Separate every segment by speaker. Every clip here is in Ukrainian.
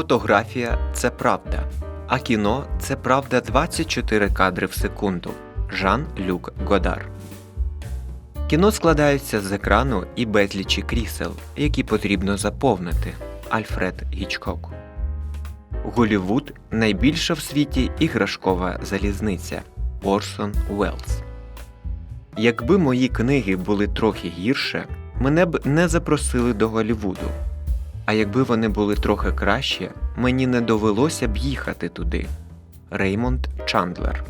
Speaker 1: Фотографія це правда, а кіно це правда 24 кадри в секунду. Жан Люк Годар. Кіно складається з екрану і безлічі крісел, які потрібно заповнити. Альфред Гічкок. Голівуд найбільша в світі іграшкова залізниця Орсон Уеллс. Якби мої книги були трохи гірше, мене б не запросили до Голівуду. А якби вони були трохи краще, мені не довелося б їхати туди. Реймонд Чандлер.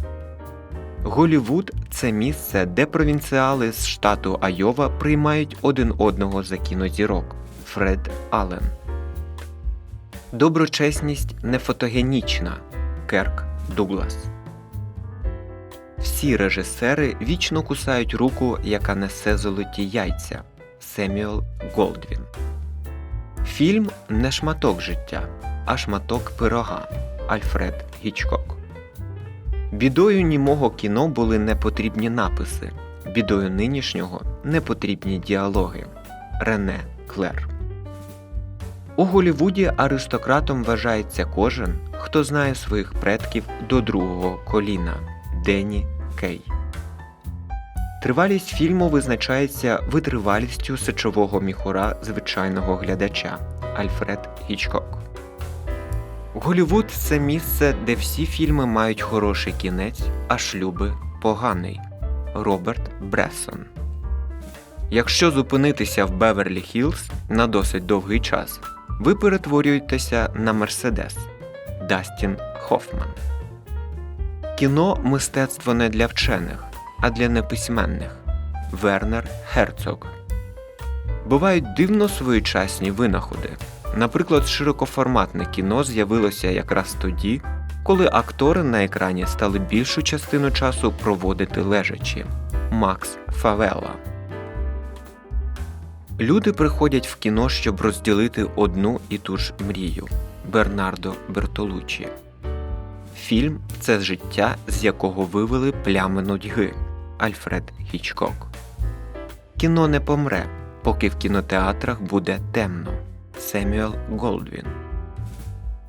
Speaker 1: Голівуд це місце, де провінціали з штату Айова приймають один одного за кінозірок. Фред Аллен. Доброчесність не фотогенічна. Керк Дуглас. Всі режисери вічно кусають руку, яка несе золоті яйця. Семюел Голдвін. Фільм не шматок життя, а шматок пирога. Альфред Гічкок. Бідою німого кіно були непотрібні написи. Бідою нинішнього непотрібні діалоги. Рене Клер. У Голівуді аристократом вважається кожен, хто знає своїх предків до другого коліна Денні Кей. Тривалість фільму визначається витривалістю сечового міхура звичайного глядача Альфред Гічкок. Голівуд це місце, де всі фільми мають хороший кінець, а шлюби поганий. Роберт Бресон. Якщо зупинитися в Беверлі Хіллз на досить довгий час, ви перетворюєтеся на Мерседес Дастін Хоффман. Кіно мистецтво не для вчених, а для неписьменних Вернер Герцог. Бувають дивно своєчасні винаходи. Наприклад, широкоформатне кіно з'явилося якраз тоді, коли актори на екрані стали більшу частину часу проводити лежачі. Макс Фавелла. Люди приходять в кіно, щоб розділити одну і ту ж мрію Бернардо Бертолуччі. Фільм це життя, з якого вивели плями нудьги Альфред Гічкок. Кіно не помре, поки в кінотеатрах буде темно. Семюел Голдвін.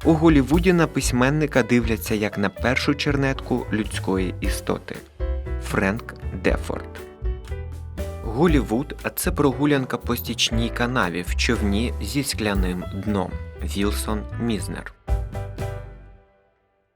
Speaker 1: У Голівуді на письменника дивляться як на першу чернетку людської істоти Френк Дефорд. Голівуд це прогулянка по стічній канаві в човні зі скляним дном Вілсон Мізнер.